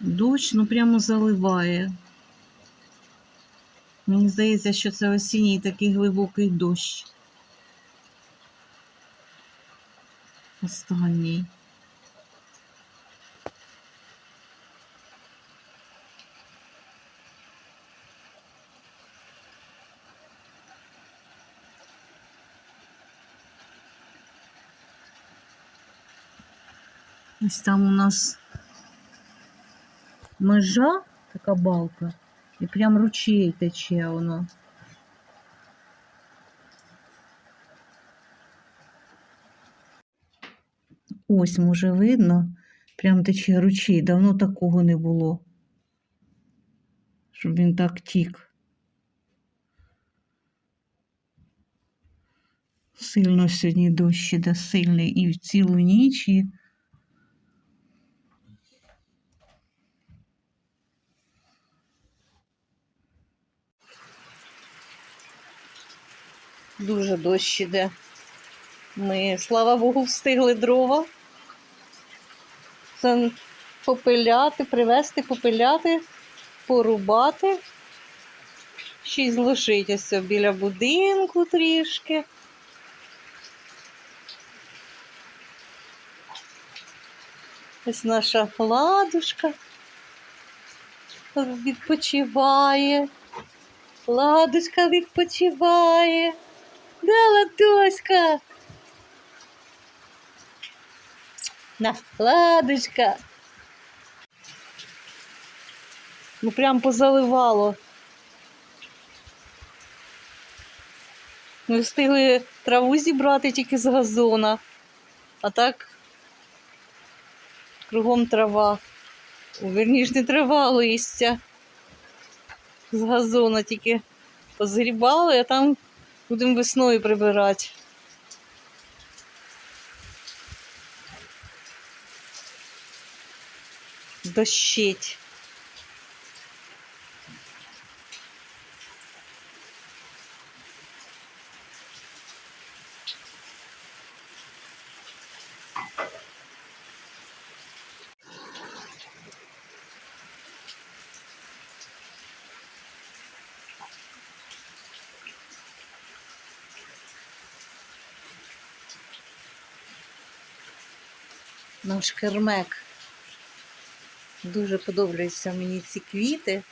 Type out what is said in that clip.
Дощ, ну прямо заливає. Мені здається, що це осінній такий глибокий дощ. Останній. Ось там у нас межа, така балка, і прям ручей тече воно. Ось, може, видно, прям тече ручей. Давно такого не було. Щоб він так тік. Сильно сьогодні дощ іде сильний і в цілу ніч. І... Дуже дощ іде. Ми, слава Богу, встигли дрова. Це попиляти, привезти, попиляти, порубати. Ще й зложитися біля будинку трішки. Ось наша ладушка відпочиває. Ладушка відпочиває. Да, Ладоська. На, ладочка. Ну прям позаливало. Ми встигли траву зібрати тільки з газона. А так кругом трава. О, Вірніш, не трава, листя. З газона тільки позгрібали, а там будемо весною прибирати. Дощить. Наш кермек. Дуже подобаються мені ці квіти.